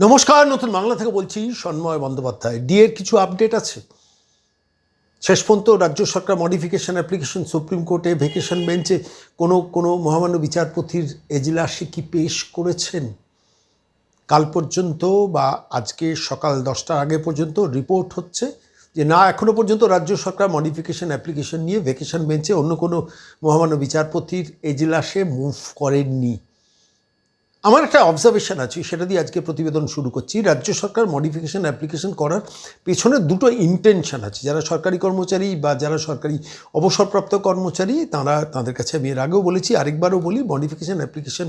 নমস্কার, নতুন বাংলা থেকে বলছি সন্ময় বন্দ্যোপাধ্যায়। ডিএর কিছু আপডেট আছে? শেষ পর্যন্ত রাজ্য সরকার মডিফিকেশন অ্যাপ্লিকেশন সুপ্রিম কোর্টে ভেকেশন বেঞ্চে কোনো কোনো মহামান্য বিচারপতির এজলাসে কি পেশ করেছেন? কাল পর্যন্ত বা আজকে সকাল দশটার আগে পর্যন্ত রিপোর্ট হচ্ছে যে না এখনও পর্যন্ত রাজ্য সরকার মডিফিকেশন অ্যাপ্লিকেশন নিয়ে ভেকেশন বেঞ্চে অন্য কোনো মহামান্য বিচারপতির এজলাসে মুভ করেননি। আমার একটা অবজারভেশন আছে, সেটা দিয়ে আজকে প্রতিবেদন শুরু করছি। রাজ্য সরকার মডিফিকেশন অ্যাপ্লিকেশন করার পেছনে দুটো ইন্টেনশন আছে। যারা সরকারি কর্মচারী বা যারা সরকারি অবসরপ্রাপ্ত কর্মচারী, তারা তাদের কাছে আমি এর আগেও বলেছি, আরেকবারও বলি মডিফিকেশন অ্যাপ্লিকেশন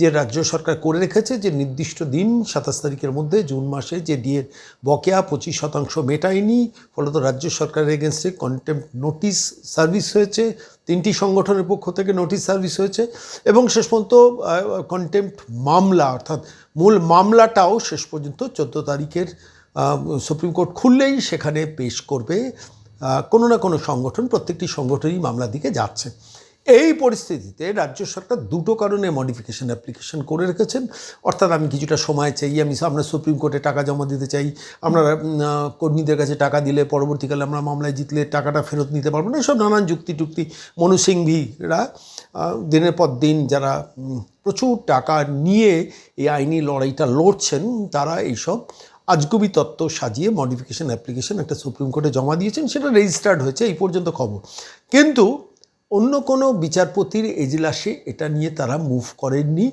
যে রাজ্য সরকার করে রেখেছে, যে নির্দিষ্ট দিন, সাতাশ তারিখের মধ্যে, জুন মাসে যে ডিএর বকেয়া পঁচিশ শতাংশ মেটায়নি, ফলত রাজ্য সরকারের এগেনস্টে কন্টেম্প নোটিশ সার্ভিস হয়েছে তিনটি সংগঠনের পক্ষ থেকে নোটিশ সার্ভিস হয়েছে এবং শেষ পর্যন্ত কন্টেম্প্ট মামলা, অর্থাৎ মূল মামলাটাও শেষ পর্যন্ত চোদ্দ তারিখের সুপ্রিম কোর্ট খুললেই সেখানে পেশ করবে। কোনো না কোনো সংগঠন, প্রত্যেকটি সংগঠনই মামলার দিকে যাচ্ছে। এই পরিস্থিতিতে রাজ্য সরকার দুটো কারণে মডিফিকেশন অ্যাপ্লিকেশন করে রেখেছেন। অর্থাৎ আমি কিছুটা সময় চাই, আমি আমরা সুপ্রিম কোর্টে টাকা জমা দিতে চাই, আমরা কর্মীদের কাছে টাকা দিলে পরবর্তীকালে আমরা মামলায় জিতলে টাকাটা ফেরত নিতে পারব না। এসব নানান যুক্তি টুক্তি মনু সিংভিরা দিনের পর দিন যারা প্রচুর টাকা নিয়ে এই আইনি লড়াইটা লড়ছেন, তারা এইসব আজগুবি তত্ত্ব সাজিয়ে মডিফিকেশন অ্যাপ্লিকেশন একটা সুপ্রিম কোর্টে জমা দিয়েছেন। সেটা রেজিস্টার্ড হয়েছে, এই পর্যন্ত খবর। কিন্তু অন্য কোনো বিচারপতির এজলাসে এটা নিয়ে তারা মুভ করেননি।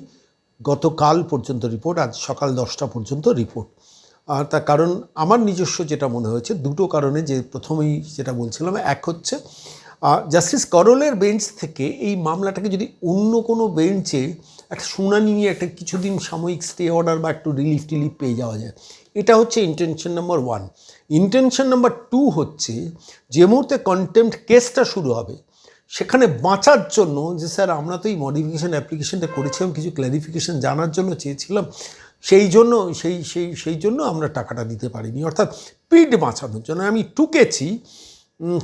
গতকাল পর্যন্ত রিপোর্ট আজ সকাল দশটা পর্যন্ত রিপোর্ট আর তার কারণ আমার নিজস্ব যেটা মনে হয়েছে, দুটো কারণে যে প্রথমেই যেটা বলছিলাম, এক হচ্ছে জাস্টিস করলের বেঞ্চ থেকে এই মামলাটাকে যদি অন্য কোনো বেঞ্চে একটা শুনানি নিয়ে একটা কিছুদিন সাময়িক স্টে অর্ডার বা একটু রিলিফ টিলিফ পেয়ে যাওয়া যায়, এটা হচ্ছে intention number one intention number two হচ্ছে, যে মুহূর্তে কন্টেম্পট কেসটা শুরু হবে সেখানে বাঁচার জন্য যে স্যার, আমরা তো এই মডিফিকেশান অ্যাপ্লিকেশানটা করেছিলাম কিছু ক্ল্যারিফিকেশান জানার জন্য চেয়েছিলাম, সেই জন্য, সেই সেই সেই জন্য আমরা টাকাটা দিতে পারিনি। অর্থাৎ পিড বাঁচানোর জন্য। আমি টুকেছি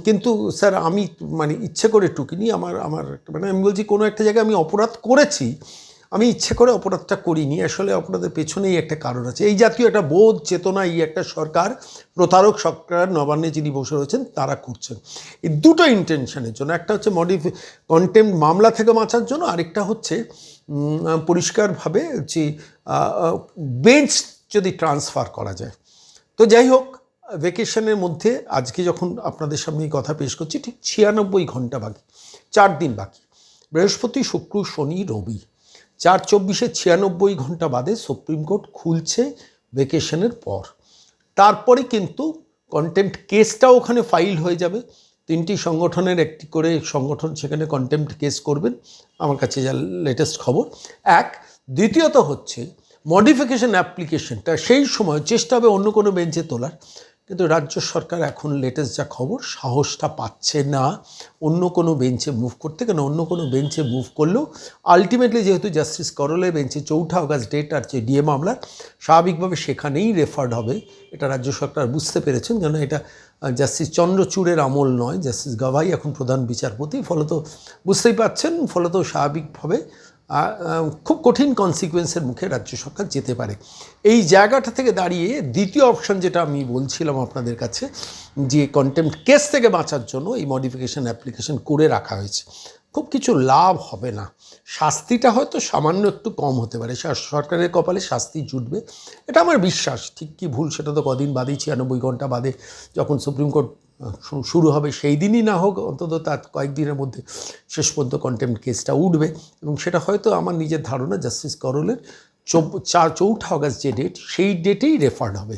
কিন্তু স্যার, আমি মানে ইচ্ছে করে টুকিনি। আমার আমার মানে আমি বলছি, কোনো একটা জায়গায় আমি অপরাধ করেছি আমি ইচ্ছে করে অপরাধটা করিনি, আসলে অপরাধের পেছনেই একটা কারণ আছে। এই জাতীয় একটা বোধ, চেতনা, এই একটা সরকার, প্রতারক সরকার নবান্নে যিনি বসে রয়েছেন, তারা করছেন। এই দুটো ইন্টেনশনের জন্য, একটা হচ্ছে মডিফি কন্টেম্প মামলা থেকে বাঁচার জন্য, আরেকটা হচ্ছে পরিষ্কারভাবে যে বেঞ্চ যদি ট্রান্সফার করা যায়। তো যাই হোক ভেকেশনের মধ্যে আজকে যখন আপনাদের সামনে এই কথা পেশ করছি, ঠিক ছিয়ানব্বই ঘণ্টা বাকি, চার দিন বাকি। বৃহস্পতি, শুক্র, শনি, রবি। চার চব্বিশে ছিয়ানব্বই ঘণ্টা বাদে সুপ্রিম কোর্ট খুলছে ভেকেশনের পর। তারপরে কিন্তু কন্টেম্পট কেসটাও ওখানে ফাইল হয়ে যাবে। তিনটি সংগঠনের একটি করে সংগঠন সেখানে কন্টেম্পট কেস করবেন। আমার কাছে যা লেটেস্ট খবর। এক, দ্বিতীয়ত হচ্ছে মডিফিকেশন অ্যাপ্লিকেশনটা সেই সময় চেষ্টা হবে অন্য কোনো বেঞ্চে তোলার। কিন্তু রাজ্য সরকার এখন লেটেস্ট যা খবর, সাহসটা পাচ্ছে না। অন্য কোনো বেঞ্চে মুভ করতে কেন? অন্য কোনো বেঞ্চে মুভ করলেও আলটিমেটলি যেহেতু জাস্টিস করলের বেঞ্চে চৌঠা অগাস্ট ডেট আর যে ডিএ মামলার, স্বাভাবিকভাবে সেখানেই রেফার্ড হবে। এটা রাজ্য সরকার বুঝতে পেরেছেন কেন এটা জাস্টিস চন্দ্রচূড়ের আমল নয়। জাস্টিস গাভাই এখন প্রধান বিচারপতি, ফলত বুঝতেই পাচ্ছেন, ফলত স্বাভাবিকভাবে খুব কঠিন কনসিকুয়েন্সের মুখে রাজ্য সরকার যেতে পারে। এই জায়গাটা থেকে দাঁড়িয়ে দ্বিতীয় অপশন যেটা আমি বলছিলাম আপনাদের কাছে, যে কন্টেম্পট কেস থেকে বাঁচার জন্য এই মডিফিকেশন অ্যাপ্লিকেশন করে রাখা হয়েছে। খুব কিছু লাভ হবে না। শাস্তিটা হয়তো সামান্য একটু কম হতে পারে। সরকারের কপালে শাস্তি জুটবে। এটা আমার বিশ্বাস। ঠিক কি ভুল সেটা তো কদিন বাদেই ছিয়ানব্বই ঘণ্টা বাদে যখন সুপ্রিম কোর্ট শুরু হবে সেই দিনই না হোক, অন্তত তার কয়েকদিনের মধ্যে শেষ পর্যন্ত কন্টেম্প কেসটা উঠবে। এবং সেটা হয়তো আমার নিজের ধারণা জাস্টিস করলের চৌ- চৌঠা অগাস্ট যে ডেট সেই ডেটেই রেফার্ড হবে।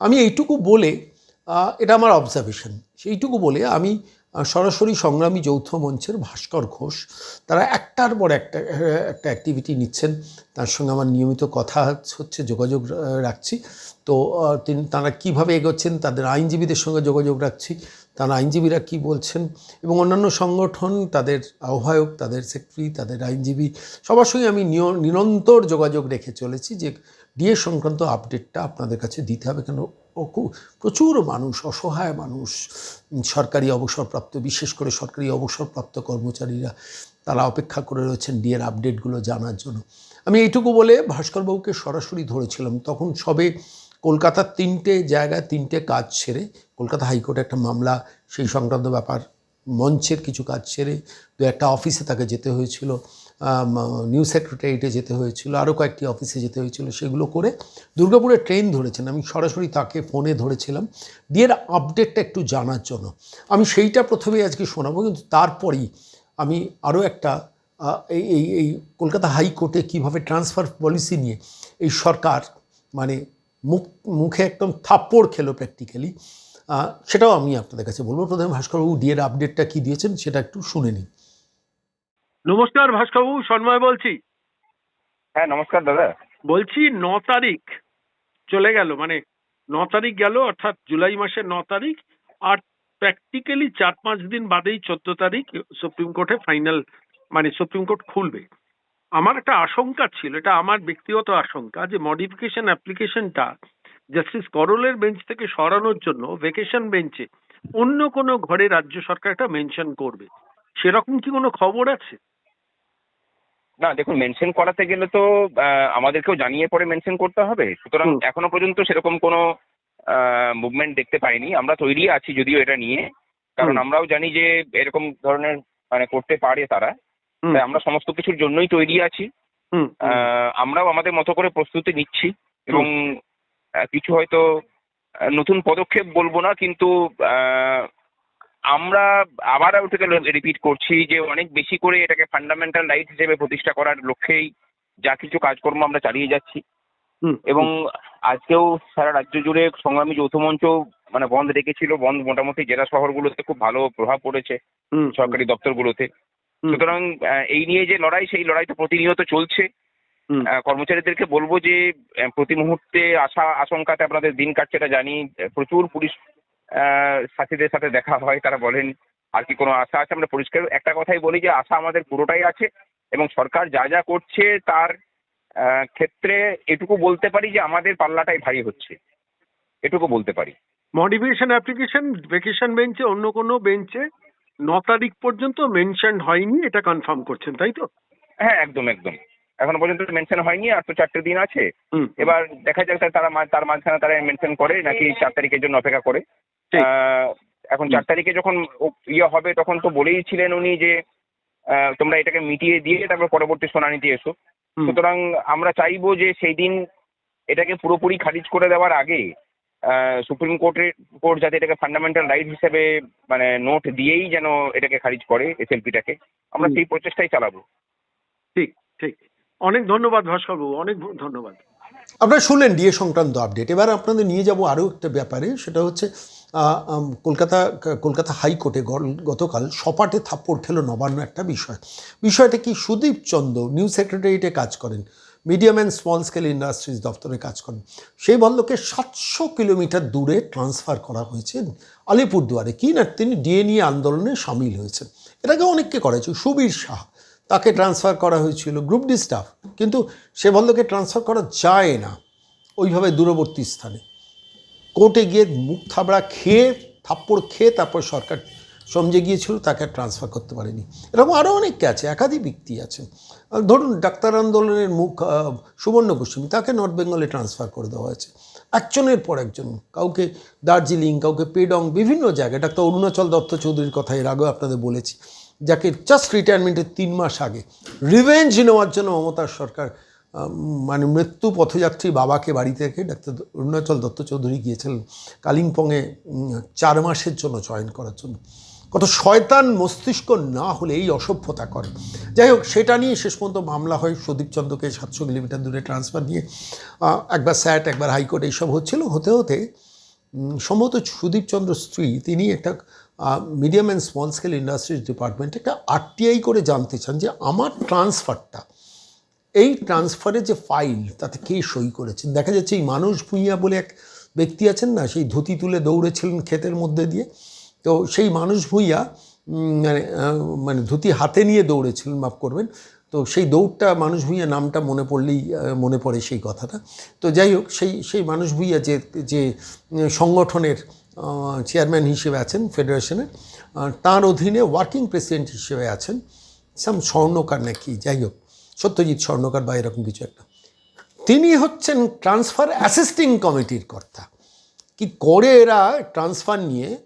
আমি এইটুকু বলে এটা আমার অবজারভেশন সেইটুকু বলে আমি সরাসরি সংগ্রামী যৌথ মঞ্চের ভাস্কর ঘোষ, তারা একটার পর একটা একটা অ্যাক্টিভিটি নিচ্ছেন। তার সঙ্গে আমার নিয়মিত কথা হচ্ছে, যোগাযোগ রাখছি। তো তিনি, তারা কীভাবে এগোচ্ছেন, তাদের আইনজীবীদের সঙ্গে যোগাযোগ রাখছি। তারা আইনজীবীরা কি বলছেন এবং অন্যান্য সংগঠন, তাদের আহ্বায়ক, তাদের সেক্রেটারি তাদের আইনজীবী, সবার সঙ্গে আমি নিরন্তর যোগাযোগ রেখে চলেছি যে, ডিএ সংক্রান্ত আপডেটটা আপনাদের কাছে দিতে হবে। কেন ও প্রচুর মানুষ, অসহায় মানুষ সরকারি অবসরপ্রাপ্ত, বিশেষ করে সরকারি অবসরপ্রাপ্ত কর্মচারীরা, তারা অপেক্ষা করে রয়েছেন ডিএর আপডেটগুলো জানার জন্য। আমি এইটুকু বলে ভাস্করবাবুকে সরাসরি ধরেছিলাম, তখন সবে কলকাতার তিনটে জায়গায় তিনটে কাজ ছেড়ে কলকাতা হাইকোর্টে একটা মামলা, সেই সংক্রান্ত ব্যাপার মঞ্চের কিছু কাজ ছেড়ে দু একটা অফিসে তাকে যেতে হয়েছিল। নিউজ সেক্রেটারিয়েটে যেতে হয়েছিল আরও কয়েকটি অফিসে যেতে হয়েছিল, সেগুলো করে দুর্গাপুরে ট্রেন ধরেছেন। আমি সরাসরি তাকে ফোনে ধরেছিলাম। দিয়ে আপডেটটা একটু জানার জন্য। আমি সেইটা প্রথমেই আজকে শোনাবো, কিন্তু তারপরেই আমি আরও একটা এই এই এই কলকাতা হাইকোর্টে কীভাবে ট্রান্সফার পলিসি নিয়ে এই সরকার মানে মুখ, মুখে একদম থাপ্পড় খেলো প্র্যাকটিক্যালি সেটাও আমি আপনাদের কাছে বলব। প্রথমে ভাস্করবাবু ডিএর আপডেটটা কী দিয়েছেন সেটা একটু শুনে নিন। নমস্কার ভাস্করবাবু সন্ময় বলছি। হ্যাঁ নমস্কার দাদা। বলছি ন তারিখ চলে গেল মানে ন তারিখ গেল অর্থাৎ জুলাই মাসের ন তারিখ আর প্র্যাকটিক্যালি চার পাঁচ দিন বাদেই চোদ্দ তারিখ সুপ্রিম কোর্টে ফাইনাল মানে সুপ্রিম কোর্ট খুলবে। আমার একটা আশঙ্কা ছিল এটা আমার ব্যক্তিগত আশঙ্কা যে মডিফিকেশন অ্যাপ্লিকেশনটা জাস্টিস করলের বেঞ্চ থেকে সরানোর জন্য ভেকেশন বেঞ্চে অন্য কোনো ঘরে রাজ্য সরকার একটা মেনশন করবে। সেরকম কি কোনো খবর আছে? না দেখুন মেনশন করাতে গেলে তো আমাদেরকেও জানিয়ে পরে মেনশন করতে হবে। সুতরাং এখনও পর্যন্ত সেরকম কোনো মুভমেন্ট দেখতে পাইনি। আমরা তৈরি আছি যদিও এটা নিয়ে। কারণ আমরাও জানি যে এরকম ধরনের মানে করতে পারে তারা। তাই আমরা সমস্ত কিছুর জন্যই তৈরি আছি। আমরাও আমাদের মতো করে প্রস্তুতি নিচ্ছি। এবং কিছু হয়তো নতুন পদক্ষেপ বলব না কিন্তু আহ, আমরা আবার ওটাকে রিপিট করছি যে অনেক বেশি করে এটাকে ফান্ডামেন্টাল রাইট হিসেবে প্রতিষ্ঠা করার লক্ষ্যেই যা কিছু কাজকর্ম আমরা চালিয়ে যাচ্ছি। এবং আজকেও সারা রাজ্য জুড়ে সংগ্রামী যৌথ মঞ্চ মানে বন্ধ রেখেছিল বন্ধ মোটামুটি জেলা শহরগুলোতে খুব ভালো প্রভাব পড়েছে সরকারি দপ্তরগুলোতে। সুতরাং এই নিয়ে যে লড়াই সেই লড়াই তো প্রতিনিয়ত চলছে। কর্মচারীদেরকে বলব যে প্রতি মুহূর্তে আশা আশঙ্কাতে আপনাদের দিন কাটছে এটা জানি। প্রচুর পুলিশ সাথীদের সাথে দেখা হয় তারা বলেন আর কি কোনো আশা আছে? আমরা পরিষ্কার একটা কথাই বলি যে আশা আমাদের পুরোটাই আছে এবং সরকার যা যা করছে তার ক্ষেত্রে এটুকু বলতে পারি যে আমাদের পাল্লাটাই ভারী হচ্ছে। এটুকু বলতে পারি। মডিফিকেশন অ্যাপ্লিকেশন ভেকেশন বেঞ্চে অন্য কোনো বেঞ্চে ন তারিখ পর্যন্ত মেনশন হয়নি এটা কনফার্ম করছেন তাই তো? হ্যাঁ একদম একদম। এখনও পর্যন্ত মেনশন হয়নি আর তো চারটে দিন আছে। এবার দেখা যাক তারা তার মাঝখানে তারা মেনশন করে নাকি চার তারিখের জন্য অপেক্ষা করে। এখন চার তারিখে যখন ইয়ে হবে তখন তো বলেই ছিলেন উনি যে আহ, তোমরা এটাকে মিটিয়ে দিয়ে তারপর পরবর্তী শুনানিতে এসো। সুতরাং আমরা চাইব যে সেই দিন এটাকে পুরোপুরি খারিজ করে দেওয়ার আগে আহ, সুপ্রিম কোর্টের কোর্ট যাতে এটাকে ফান্ডামেন্টাল রাইট হিসেবে মানে নোট দিয়েই যেন এটাকে খারিজ করে এসএলপিটাকে। আমরা সেই প্রচেষ্টাই চালাবো। ঠিক ঠিক। অনেক ধন্যবাদ ভাস্করবাবু অনেক ধন্যবাদ। আপনারা শুনলেন ডিএ সংক্রান্ত আপডেট এবার আপনাদের নিয়ে যাব আরও একটা ব্যাপারে সেটা হচ্ছে কলকাতা কলকাতা হাইকোর্টে গতকাল সপাটে থাপ্পড় খেলো নবান্ন একটা বিষয়। বিষয়টা কি সুদীপ চন্দ নিউ সেক্রেটারিয়েটে কাজ করেন, medium and small scale industries দপ্তরে কাজ করেন। সেই ভদ্রলোকে সাতশো কিলোমিটার দূরে ট্রান্সফার করা হয়েছে আলিপুরদুয়ারে। কি না, তিনি ডিএ নিয়ে আন্দোলনে সামিল হয়েছেন। এটাকে অনেককে করা হয়েছে সুবীর সাহা। তাকে ট্রান্সফার করা হয়েছিল গ্রুপ ডি স্টাফ। কিন্তু সে ভদ্রলোকে ট্রান্সফার করা যায় না, ওইভাবে দূরবর্তী স্থানে। কোর্টে গিয়ে মুখ থাবড়া খেয়ে, থাপ্পড় খেয়ে তারপর সরকার সমঝে গিয়েছিল, তাকে ট্রান্সফার করতে পারেনি। এরকম আরও অনেকে আছে, একাধিক ব্যক্তি আছে। ধরুন ডাক্তার আন্দোলনের মুখ সুবর্ণ গোস্বামী, তাকে নর্থ বেঙ্গলে ট্রান্সফার করে দেওয়া হয়েছে। একজনের পর একজন, কাউকে দার্জিলিং, কাউকে পেডং, বিভিন্ন জায়গায়, ডাক্তার অরুণাচল দত্ত চৌধুরীর কথা এর আগেও আপনাদের বলেছি, যাকে জাস্ট রিটায়ারমেন্টের তিন মাস আগে রিভেঞ্জ নেওয়ার জন্য মমতার সরকার মানে মৃত্যু পথযাত্রী বাবাকে বাড়ি থেকে ডাক্তার অরুণাচল দত্ত চৌধুরী গিয়েছিলেন কালিম্পংয়ে চার মাসের জন্য জয়েন করার জন্য। কত শয়তান মস্তিষ্ক না হলে এই অসভ্যতা করে। যাই হোক, সেটা নিয়ে শেষ পর্যন্ত মামলা হয় সুদীপ চন্দ্রকে সাতশো কিলোমিটার দূরে ট্রান্সফার নিয়ে। একবার স্যাট, একবার হাইকোর্ট, এইসব হচ্ছিল। হতে হতে সম্ভবত সুদীপ চন্দ্র স্ত্রী, তিনি একটা medium and small scale industries ডিপার্টমেন্টে একটা আরটিআই করে জানতে চান যে আমার ট্রান্সফারটা এই ট্রান্সফারের যে ফাইল তাতে কে সই করেছেন দেখা যাচ্ছে এই মানুষ ভূঁইয়া বলে এক ব্যক্তি আছেন না, সেই ধুতি তুলে দৌড়েছিলেন ক্ষেতের মধ্যে দিয়ে। তো সেই মানুষ ভূঁইয়া মানে মানে ধুতি হাতে নিয়ে দৌড়েছিলেন, মাফ করবেন। তো সেই দৌড়টা মানুষ ভূঁইয়া, নামটা মনে পড়লেই মনে পড়ে সেই কথাটা। তো যাই হোক, সেই সেই মানুষ ভূঁইয়া যে যে সংগঠনের চেয়ারম্যান হিসেবে আছেন ফেডারেশনের তার অধীনে ওয়ার্কিং প্রেসিডেন্ট হিসেবে আছেন সাম স্বর্ণকার নাকি, যাই হোক। সত্যজিৎ স্বর্ণকার বা এরকম কিছু একটা। তিনি হচ্ছেন ট্রান্সফার অ্যাসিস্টিং কমিটির কর্তা। কি করে এরা ট্রান্সফার নিয়ে?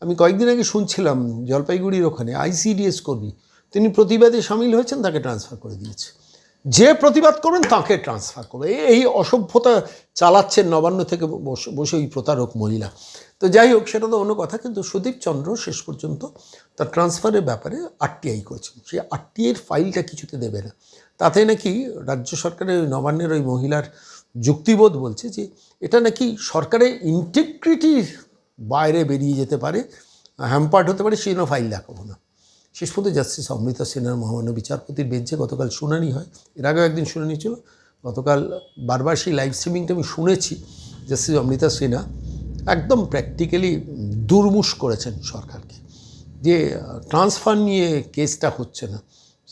আমি কয়েকদিন আগে শুনছিলাম জলপাইগুড়ির ওখানে আইসিডিএস কর্মী, তিনি প্রতিবাদে সামিল হয়েছেন, তাকে ট্রান্সফার করে দিয়েছে। যে প্রতিবাদ করবেন, তাকে ট্রান্সফার করবে এই- অসভ্যতা চালাচ্ছেন নবান্ন থেকে বসে ওই প্রতারক মহিলা। তো যাই হোক, সেটা তো অন্য কথা, কিন্তু সুদীপ চন্দ্র শেষ পর্যন্ত তার ট্রান্সফারের ব্যাপারে আরটিআই করেছেন। সেই আরটিআইয়ের ফাইলটা কিছুতে দেবে না। তাতে নাকি রাজ্য সরকারের ওই নবান্নের ওই মহিলার যুক্তিবোধ বলছে যে এটা নাকি সরকারের ইন্টিগ্রিটির বাইরে বেরিয়ে যেতে পারে হ্যাম্পার্ট হতে পারে সেই ফাইল দেখাবো না শেষ পর্যন্ত জাস্টিস অমৃতা সিনহার মহামান্য বিচারপতির বেঞ্চে গতকাল শুনানি হয়। এর আগেও একদিন শুনানি ছিল। গতকাল বারবার সেই লাইভ স্ট্রিমিংটা আমি শুনেছি জাস্টিস অমৃতা সিনহা একদম প্র্যাকটিক্যালি দুর্মুষ করেছেন সরকারকে। যে ট্রান্সফার নিয়ে কেসটা হচ্ছে না।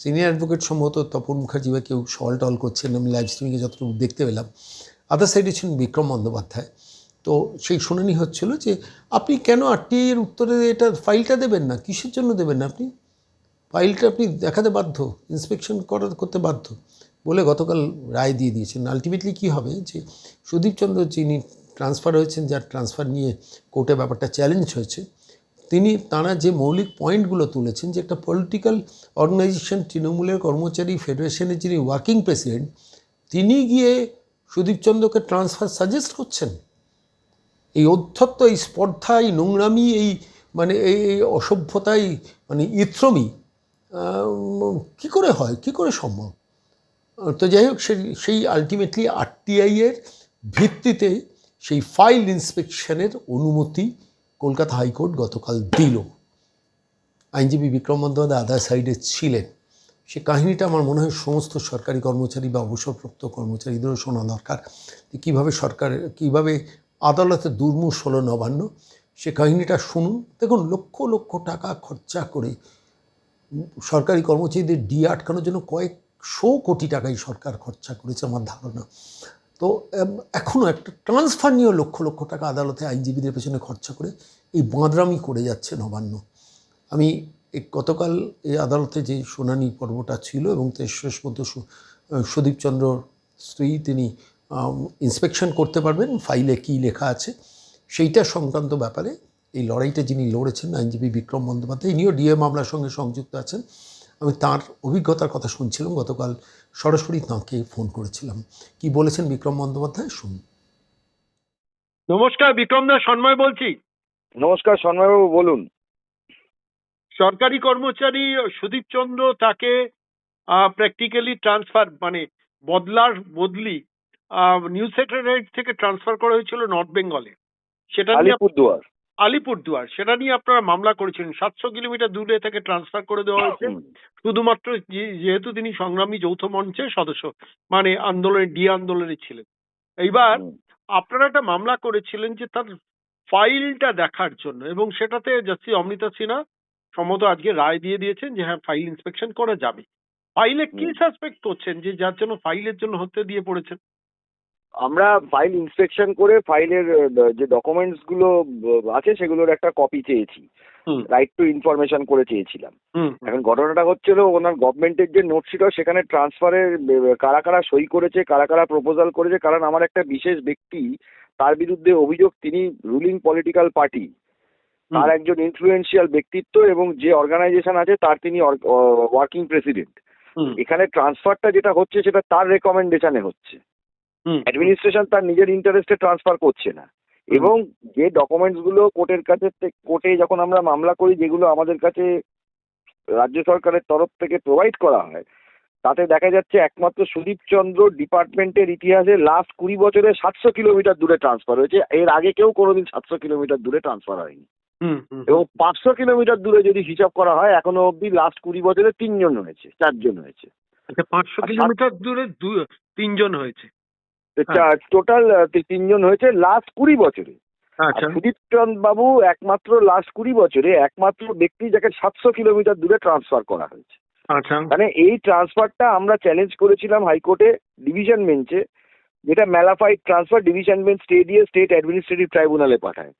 সিনিয়র অ্যাডভোকেট সম্ভবত তপন মুখার্জি বা কেউ সল টল করছেন আমি লাইভ স্ট্রিমিংয়ে যতটুকু দেখতে পেলাম। আদার সাইডে ছিলেন বিক্রম বন্দ্যোপাধ্যায়। তো সেই শুনানি হচ্ছিল যে আপনি কেন আরটিআই এর উত্তরে এটা ফাইলটা দেবেন না? কিসের জন্য দেবেন না আপনি? ফাইলটা আপনি দেখাতে বাধ্য ইন্সপেকশন করা, করতে বাধ্য বলে গতকাল রায় দিয়ে দিয়েছেন। আলটিমেটলি কী হবে? যে সুদীপ চন্দ্র যিনি ট্রান্সফার হয়েছেন, যার ট্রান্সফার নিয়ে কোর্টে ব্যাপারটা চ্যালেঞ্জ হয়েছে তিনি তারা যে মৌলিক পয়েন্টগুলো তুলেছেন, যে একটা পলিটিক্যাল অর্গানাইজেশন তৃণমূলের কর্মচারী ফেডারেশনের যিনি ওয়ার্কিং প্রেসিডেন্ট তিনি গিয়ে সুদীপ চন্দ্রকে ট্রান্সফার সাজেস্ট করছেন। এই অধ্যত্ত, এই স্পর্ধা, এই নোংরামি, এই মানে এই অসভ্যতা মানে ইথ্রমি কী করে হয়? কী করে সম্ভব? তো যাই হোক, সেই সেই আলটিমেটলি আরটিআই এর ভিত্তিতে সেই ফাইল ইন্সপেকশনের অনুমতি কলকাতা হাইকোর্ট গতকাল দিল। আইনজীবী বিক্রম বন্দ্যোপাধ্যায় আদার সাইডে ছিলেন। সে কাহিনীটা আমার মনে হয় সমস্ত সরকারি কর্মচারী বা অবসরপ্রাপ্ত কর্মচারীদেরও শোনা দরকার কীভাবে সরকার, কীভাবে আদালতে দুর্মুষ হলো নবান্ন। সে কাহিনীটা শুনুন। দেখুন, লক্ষ লক্ষ টাকা খরচা করে সরকারি কর্মচারীদের ডি আটকানোর জন্য কয়েকশো কোটি টাকাই সরকার খরচা করেছে আমার ধারণা। তো এখনও একটা ট্রান্সফার নিয়েও লক্ষ লক্ষ টাকা আদালতে আইনজীবীদের পেছনে খরচা করে এই বাঁদরামি করে যাচ্ছে নবান্ন। আমি গতকাল এই আদালতে যে শুনানি পর্বটা ছিল এবং শেষ পর্যন্ত সু- সুদীপ চন্দ্রর স্ত্রী তিনি ইন্সপেকশন করতে পারবেন ফাইলে কী লেখা আছে। সেইটা সংক্রান্ত ব্যাপারে এই লড়াইটা যিনি লড়েছেন, আইনজীবী বিক্রম বন্দ্যোপাধ্যায়, ইনিও ডিএ মামলার সঙ্গে সংযুক্ত আছেন। আমি তার অভিজ্ঞতার কথা শুনছিলাম গতকাল সরাসরি তাঁকে ফোন করেছিলাম। কি বলেছেন বিক্রম বন্দ্যোপাধ্যায়? শুনুন। নমস্কার বিক্রম দাস সন্ময় বলছি। নমস্কার সন্ময়বাবু বলুন। সরকারি কর্মচারী সুদীপ চন্দ্র তাকে প্র্যাকটিক্যালি ট্রান্সফার মানে বদলার বদলি নিউজ সেক্রেটারি থেকে ট্রান্সফার করা হয়েছিল নর্থ বেঙ্গলে সেটা আলিপুরদুয়ার। আলিপুরদুয়ার সেটা নিয়ে আপনারা মামলা করেছিলেন। সাতশো কিলোমিটার দূরে থেকে ট্রান্সফার করে দেওয়া হয়েছে। শুধুমাত্র যেহেতু তিনি সংগ্রামী যৌথ মঞ্চের সদস্য মানে আন্দোলনে ডি আন্দোলনে ছিলেন। এইবার আপনারা একটা মামলা করেছিলেন যে তার ফাইলটা দেখার জন্য এবং সেটাতে জাস্টিস অমৃতা সিনহা সম্ভবত আজকে রায় দিয়ে দিয়েছেন যে হ্যাঁ ফাইল ইন্সপেকশন করা যাবে। ফাইলে কি সাসপেক্ট করছেন যে যার জন্য ফাইলের জন্য হতে দিয়ে পড়েছেন? আমরা ফাইল ইন্সপেকশন করে ফাইলের যে ডকুমেন্টসগুলো আছে সেগুলোর একটা কপি চেয়েছি। রাইট টু ইনফরমেশন করে চেয়েছিলাম। এখন ঘটনাটা হচ্ছিল ওনার গভর্নমেন্টের যে নোট ছিল সেখানে ট্রান্সফারের কারা কারা সই করেছে কারা কারা প্রপোজাল করেছে কারণ আমার একটা বিশেষ ব্যক্তি তার বিরুদ্ধে অভিযোগ তিনি রুলিং পলিটিক্যাল পার্টি তার একজন ইনফ্লুয়েন্সিয়াল ব্যক্তিত্ব এবং যে অর্গানাইজেশন আছে তার তিনি ওয়ার্কিং প্রেসিডেন্ট এখানে ট্রান্সফারটা যেটা হচ্ছে সেটা তার রেকমেন্ডেশনে হচ্ছে। অ্যাডমিনিস্ট্রেশন তার নিজের ইন্টারেস্টে ট্রান্সফার করছে না। এবং যে ডকুমেন্টসগুলো কোর্টের কাছে কোর্টে যখন আমরা মামলা করি যেগুলো আমাদের কাছে রাজ্য সরকারের তরফ থেকে প্রোভাইড করা হয় তাতে দেখা যাচ্ছে একমাত্র সুদীপ চন্দ্র ডিপার্টমেন্টের ইতিহাসে লাস্ট কুড়ি বছরে সাতশো কিলোমিটার দূরে ট্রান্সফার হয়েছে। এর আগে কেউ কোনোদিন সাতশো কিলোমিটার দূরে ট্রান্সফার হয়নি। এবং পাঁচশো কিলোমিটার দূরে যদি হিসাব করা হয় এখনও অবধি লাস্ট কুড়ি বছরে তিনজন হয়েছে চারজন হয়েছে। আচ্ছা পাঁচশো কিলোমিটার দূরে তিনজন হয়েছে। হ্যাঁ। টোটাল তিনজন হয়েছে লাস্ট কুড়ি বছরে। আচ্ছা। সুদীপ চন্দ বাবু একমাত্র লাস্ট কুড়ি বছরে একমাত্র ব্যক্তি যাকে সাতশো কিলোমিটার দূরে ট্রান্সফার করা হয়েছে। আচ্ছা। মানে এই ট্রান্সফারটা আমরা চ্যালেঞ্জ করেছিলাম হাইকোর্টে ডিভিশন বেঞ্চে যেটা malafide transfer division bench stay দিয়ে স্টেট অ্যাডমিনিস্ট্রেটিভ ট্রাইব্যুনালে পাঠায়।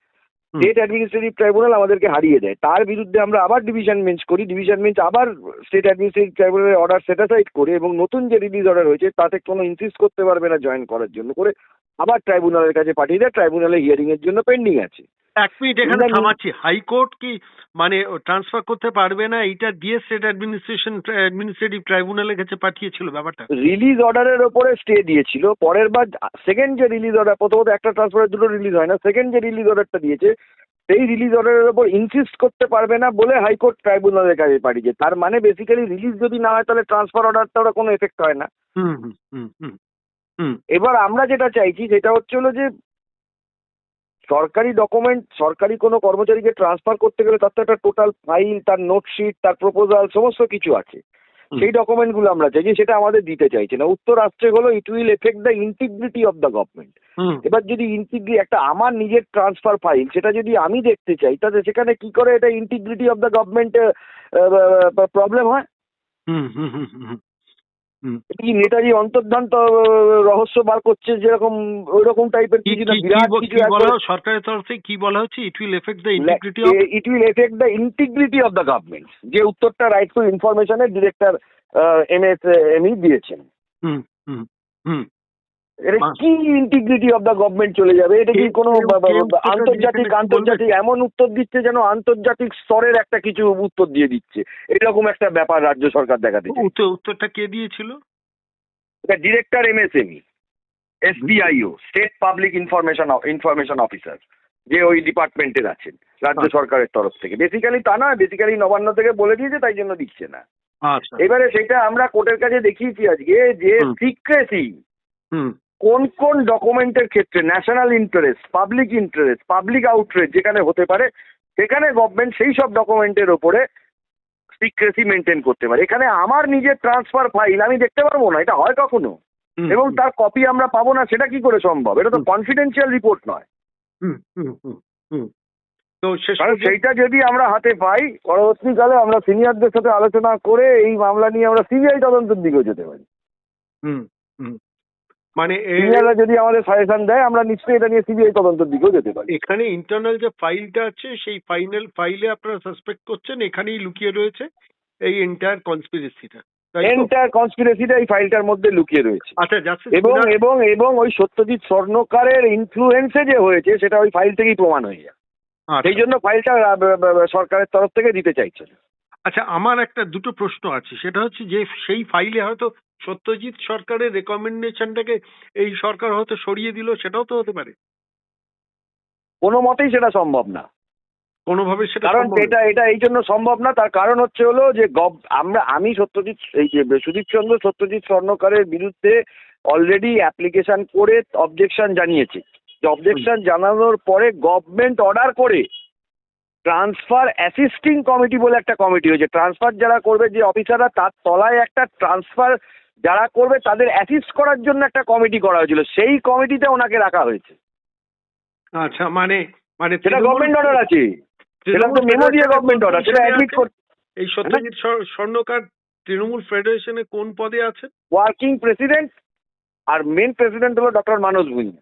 স্টেট অ্যাডমিনিস্ট্রেটিভ ট্রাইব্যুনাল আমাদেরকে হারিয়ে দেয়। তার বিরুদ্ধে আমরা আবার ডিভিশন বেঞ্চ করি। ডিভিশন বেঞ্চ আবার স্টেট অ্যাডমিনিস্ট্রেটিভ ট্রাইব্যুনালের অর্ডার সেটাসাইড করে এবং নতুন যে রিলিজ অর্ডার হয়েছে, তাতে কোনো ইনসিস্ট করতে পারবে না জয়েন করার জন্য করে আবার ট্রাইব্যুনালের কাছে পাঠিয়ে দেয়। ট্রাইব্যুনালে হিয়ারিংয়ের জন্য পেন্ডিং আছে। এক মিনিট এখানে থামাচ্ছি হাইকোর্ট কি মানে ট্রান্সফার করতে পারবে না এইটা দিয়ে স্টেট অ্যাডমিনিস্ট্রেশন অ্যাডমিনিস্ট্রেটিভ ট্রাইব্যুনালের কাছে পাঠিয়েছিল ব্যাপারটা। রিলিজ অর্ডারের ওপরে স্টে দিয়েছিল। পরের বার সেকেন্ড যে রিলিজ অর্ডার প্রথমত একটা ট্রান্সফারের দুটো রিলিজ হয় না সেকেন্ড যে রিলিজ অর্ডারটা দিয়েছে সেই রিলিজ অর্ডারের ওপর ইনসিস্ট করতে পারবে না বলে হাইকোর্ট ট্রাইব্যুনালের কাছে পাঠিয়েছে। তার মানে বেসিক্যালি রিলিজ যদি না হয় তাহলে ট্রান্সফার অর্ডারটা ওরা কোনো এফেক্ট হয় না। হুম হুম হুম হুম হুম। এবার আমরা যেটা চাইছি সেটা হচ্ছে হলো যে সরকারি ডকুমেন্ট সরকারি কোনো কর্মচারীকে ট্রান্সফার করতে গেলে তার তো একটা টোটাল ফাইল তার নোটশিট তার প্রপোজাল সমস্ত কিছু আছে। সেই ডকুমেন্টগুলো আমরা চাইছি সেটা আমাদের দিতে চাইছে না। উত্তর আসছে হলো it will affect the integrity of the government এবার যদি ইন্টিগ্রি একটা আমার নিজের ট্রান্সফার ফাইল সেটা যদি আমি দেখতে চাই তাহলে সেখানে কি করে এটা integrity of the government problem হয়? কি নেতাজি অন্তর্ধান রহস্য বার করছে যেরকম ওই রকম টাইপের কিছু না বিরাট কিছু সরকারের তরফ থেকে কি বলা হচ্ছে? It will affect the integrity of it will affect the integrity of the government যে উত্তরটা রাইট টু ইনফরমেশনের ডিরেক্টর এম এস এমই দিয়েছেন। হুম হুম হুম। এটা কি ইন্টিগ্রিটি অফ দ্য গভর্নমেন্ট চলে যাবে? এটা কি কোনো আন্তর্জাতিক আন্তর্জাতিক এমন উত্তর দিচ্ছে যেন আন্তর্জাতিক স্তরের একটা কিছু উত্তর দিয়ে দিচ্ছে। এরকম একটা ব্যাপার রাজ্য সরকার দেখাতে উত্তরটা কে দিয়েছিল? এটা director MSME SPIO state public information information officer যে ওই ডিপার্টমেন্টের আছেন রাজ্য আচ্ছা। সরকারের তরফ থেকে। বেসিক্যালি তা না বেসিক্যালি নবান্ন থেকে বলে দিয়েছে তাই জন্য দিচ্ছে না। আচ্ছা। এবারে সেটা আমরা কোর্টের কাছে দেখিয়েছি আজকে যে সিক্রেসি কোন কোন ডকুমেন্টের ক্ষেত্রে national interest public interest public outrage যেখানে হতে পারে সেখানে গভর্নমেন্ট সেই সব ডকুমেন্টের ওপরে সিক্রেসি মেনটেন করতে পারে। এখানে আমার নিজের ট্রান্সফার ফাইল আমি দেখতে পারব না এটা হয় কখনো? এবং তার কপি আমরা পাবো না সেটা কি করে সম্ভব? এটা তো। কনফিডেন্সিয়াল রিপোর্ট নয়। হুম হুম হুম হুম। তো সেইটা যদি আমরা হাতে পাই পরবর্তীকালে আমরা সিনিয়রদের সাথে আলোচনা করে এই মামলা নিয়ে আমরা সিবিআই তদন্তের দিকেও যেতে পারি। হুম হুম। মানে সিনিয়ররা যদি আমাদের সাজেশন দেয় আমরা নিশ্চয়ই এটা নিয়ে সিবিআই তদন্তের দিকেও যেতে পারি। এখানে ইন্টারনাল যে ফাইলটা আছে সেই ফাইনাল ফাইলে আপনারা সাসপেক্ট করছেন এখানেই লুকিয়ে রয়েছে এই এন্টায়ার কনস্পিরেসিটা? এন্টার কনস্পিরেসিটা এই ফাইলটার মধ্যে লুকিয়ে রয়েছে। আচ্ছা এবং এবং এবং ওই সত্যজিৎ স্বর্ণকারের ইনফ্লুয়েন্সে যে হয়েছে সেটা ওই ফাইল থেকেই প্রমাণ হয়ে যায়। সেই জন্য ফাইলটা সরকারের তরফ থেকে দিতে চাইছে আচ্ছা আমার একটা দুটো প্রশ্ন আছে। সেটা হচ্ছে যে সেই ফাইলে হয়তো সত্যজিৎ সরকারের রেকমেন্ডেশনটাকে এই সরকার হয়তো সরিয়ে দিল সেটাও তো হতে পারে। কোনো মতেই সেটা সম্ভব না। কোনোভাবে সেটা কারণ সম্ভব না। এটা এটা এই জন্য সম্ভব না তার কারণ হচ্ছে হলো যে গভ আমরা আমি সত্যজিৎ এই যে সুদীপ চন্দ্র সত্যজিৎ স্বর্ণকারের বিরুদ্ধে অলরেডি অ্যাপ্লিকেশন করে অবজেকশন জানিয়েছে। যে অবজেকশন জানানোর পরে গভর্নমেন্ট অর্ডার করে ট্রান্সফার অ্যাসিস্টিং কমিটি বলে একটা কমিটি হয়েছে। ট্রান্সফার যারা করবে যে অফিসাররা তার তলায় একটা ট্রান্সফার যারা করবে তাদের অ্যাসিস্ট করার জন্য একটা কমিটি করা হয়েছিল। সেই কমিটিতে ওনাকে রাখা হয়েছে। আচ্ছা মানে মানে সেটা গভর্নমেন্ট অর্ডার আছে। সেটা তো মেমো দিয়ে গভর্নমেন্ট অর্ডার সেটা অ্যাডমিট এই সত্যজিৎ স্বর্ণকার তৃণমূল ফেডারেশনে কোন পদে আছে? ওয়ার্কিং প্রেসিডেন্ট আর মেন প্রেসিডেন্ট হলো doctor Manas Bhuiyan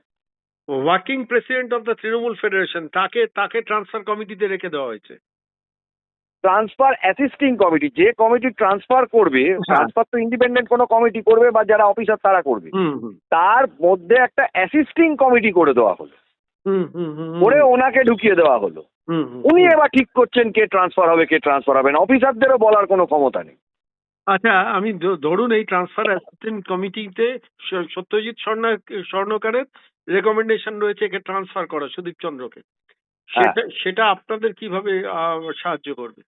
working president of the Trinamool federation তাকে তাকে ট্রান্সফার কমিটিতে রেখে দেওয়া হয়েছে। ট্রান্সফার অ্যাসিস্টিং কমিটি যে কমিটি ট্রান্সফার করবে ট্রান্সফার তো ইন্ডিপেন্ডেন্ট কোনো কমিটি করবে বা যারা অফিসার তারা করবে। তার মধ্যে একটা অ্যাসিস্টিং কমিটি করে দেওয়া হলো। করে ওনাকে ঢুকিয়ে দেওয়া হলো। উনি এবার ঠিক করছেন কে ট্রান্সফার হবে কে ট্রান্সফার হবে না। অফিসারদেরও বলার কোনো ক্ষমতা নেই। আচ্ছা আমি ধরুন এই ট্রান্সফার অ্যাসিস্ট্যান্ট কমিটিতে সত্যজিৎ স্বর্ণ স্বর্ণকারের রেকমেন্ডেশন রয়েছে একে ট্রান্সফার করা সুদীপ চন্দ্রকে। সেটা সেটা আপনাদের কীভাবে সাহায্য করবে?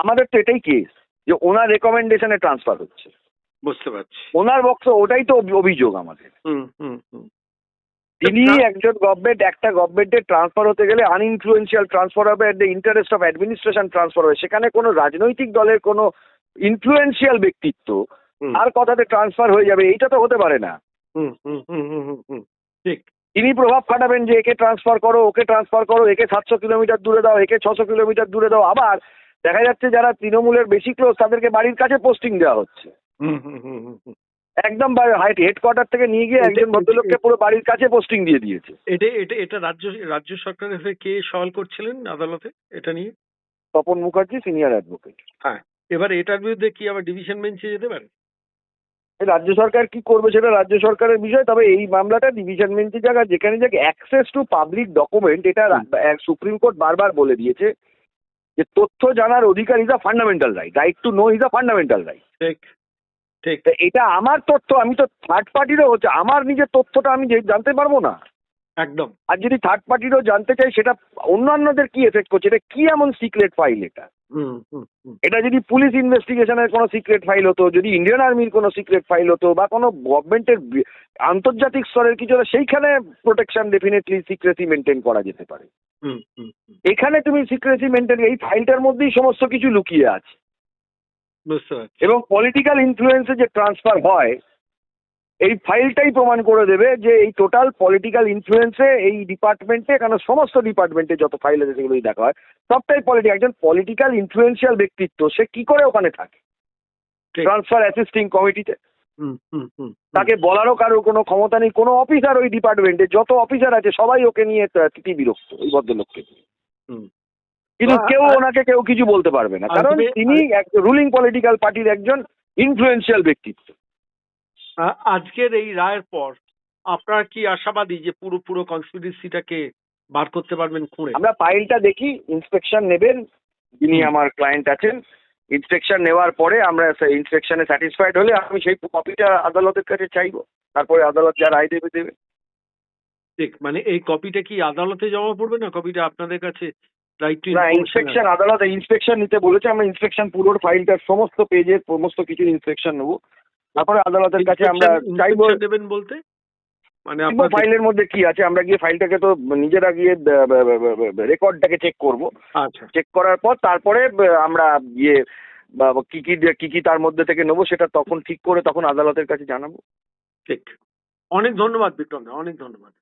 আমাদের তো এটাই কেস যে ওনার রেকমেন্ডেশনে ট্রান্সফার হচ্ছে। বুঝতে পারছি। ওনার বক্স ওটাই তো অভিযোগ আমাদের। তিনি একজন গভর্নমেন্ট একটা গভর্নমেন্টের ট্রান্সফার হতে গেলে আনইনফ্লুয়েন্সিয়াল ট্রান্সফার হবে at the interest of administration transfer হবে। সেখানে কোনো রাজনৈতিক দলের কোনো ইনফ্লুয়েন্সিয়াল ব্যক্তিত্ব আর কথাতে ট্রান্সফার হয়ে যাবে এইটা তো হতে পারে না। ঠিক। তিনি প্রভাব খাটাবেন যে একে ট্রান্সফার করো ওকে ট্রান্সফার করো একে সাতশো কিলোমিটার দূরে দাও একে ছশো কিলোমিটার দূরে দাও আবার দেখা যাচ্ছে যারা তৃণমূলের বেশি ক্লোজ তাদেরকে বাড়ির কাছে পোস্টিং দেওয়া হচ্ছে। হুম হুম হুম হুম হুম। একদম হেডকোয়ার্টার থেকে নিয়ে গিয়ে একজন ভদ্রলোককে পুরো বাড়ির কাছে পোস্টিং দিয়ে দিয়েছে। এটা এটা এটা রাজ্য রাজ্য সরকারের হয়ে কে সওয়াল করছিলেন আদালতে এটা নিয়ে? তপন মুখার্জি সিনিয়র অ্যাডভোকেট হ্যাঁ। এবার এটার বিরুদ্ধে কি আবার ডিভিশন বেঞ্চে যেতে পারে? রাজ্য সরকার কি করবে সেটা রাজ্য সরকারের বিষয় তবে এই মামলাটা ডিভিশন বেঞ্চের জায়গা যেখানে যে অ্যাক্সেস টু পাবলিক ডকুমেন্ট এটা সুপ্রিম কোর্ট বারবার বলে দিয়েছে। যে তথ্য জানার অধিকার is a fundamental right right to know is a fundamental right ঠিক ঠিক। তা এটা আমার তথ্য আমি তো থার্ড পার্টিরও হচ্ছে আমার নিজের তথ্যটা আমি জানতে পারব না। একদম। আর যদি থার্ড পার্টিরও জানতে চাই সেটা অন্যান্যদের কি এফেক্ট করছে? এটা কি এমন সিক্রেট ফাইল এটা? এটা যদি পুলিশ ইনভেস্টিগেশনের কোনো সিক্রেট ফাইল হতো যদি ইন্ডিয়ান আর্মির কোনো সিক্রেট ফাইল হতো বা কোনো গভর্নমেন্টের আন্তর্জাতিক স্তরের কিছু সেইখানে প্রোটেকশন ডেফিনেটলি সিক্রেসি মেনটেন করা যেতে পারে। এখানে তুমি সিক্রেসি মেনটেন এই ফাইলটার মধ্যেই সমস্ত কিছু লুকিয়ে আছে। এবং পলিটিক্যাল ইনফ্লুয়েন্সে যে ট্রান্সফার হয় এই ফাইলটাই প্রমাণ করে দেবে যে এই টোটাল পলিটিক্যাল ইনফ্লুয়েন্সে এই ডিপার্টমেন্টে কেন সমস্ত ডিপার্টমেন্টে যত ফাইল আছে সেগুলোই দেখা হয় সবটাই পলিটিক একজন পলিটিক্যাল ইনফ্লুয়েন্সিয়াল ব্যক্তিত্ব সে কি করে ওখানে থাকে? ট্রান্সফার অ্যাসিস্টিং কমিটিতে তাকে বলারও কারোর কোনো ক্ষমতা নেই কোনো অফিসার ওই ডিপার্টমেন্টে যত অফিসার আছে সবাই ওকে নিয়ে তিতি বিরক্ত ওই ভদ্রলোককে। হুম। কিন্তু কেউ ওনাকে কেউ কিছু বলতে পারবে না। কারণ তিনি রুলিং পলিটিক্যাল পার্টির একজন ইনফ্লুয়েন্সিয়াল ব্যক্তিত্ব। আজকের এই রায়ের পর আপনার কি আশাবাদী যে পুরো পুরো কনস্পিরেসিটাকে বার করতে পারবেন খুঁড়ে? আমরা ফাইলটা দেখি ইন্সপেকশন নেবেন যিনি আমার ক্লায়েন্ট আছেন। ইন্সপেকশন নেওয়ার পরে আমরা ইন্সপেকশনে স্যাটিসফাইড হলে আমি সেই কপিটা আদালতের কাছে চাইব। তারপরে আদালত যা রায় দেবে দেবে। ঠিক মানে এই কপিটা কি আদালতে জমা পড়বে না কপিটা আপনাদের কাছে না ইন্সপেকশন আদালত ইন্সপেকশন নিতে বলেছে আমরা ইনস্পেকশন পুরোর ফাইলটার সমস্ত পেজের সমস্ত কিছু ইন্সপেকশন নেব। তারপরে আদালতের কাছে আমরা চাইব দেবেন বলতে? মানে দেখব ফাইলের মধ্যে কি আছে? আমরা গিয়ে ফাইলটাকে তো নিজেরা গিয়ে রেকর্ডটাকে চেক করব। আচ্ছা। চেক করার পর তারপরে আমরা ইয়ে বা কি কি কি কি তার মধ্যে থেকে নেব সেটা তখন ঠিক করে তখন আদালতের কাছে জানাব। ঠিক। অনেক ধন্যবাদ বিক্রম দা অনেক ধন্যবাদ।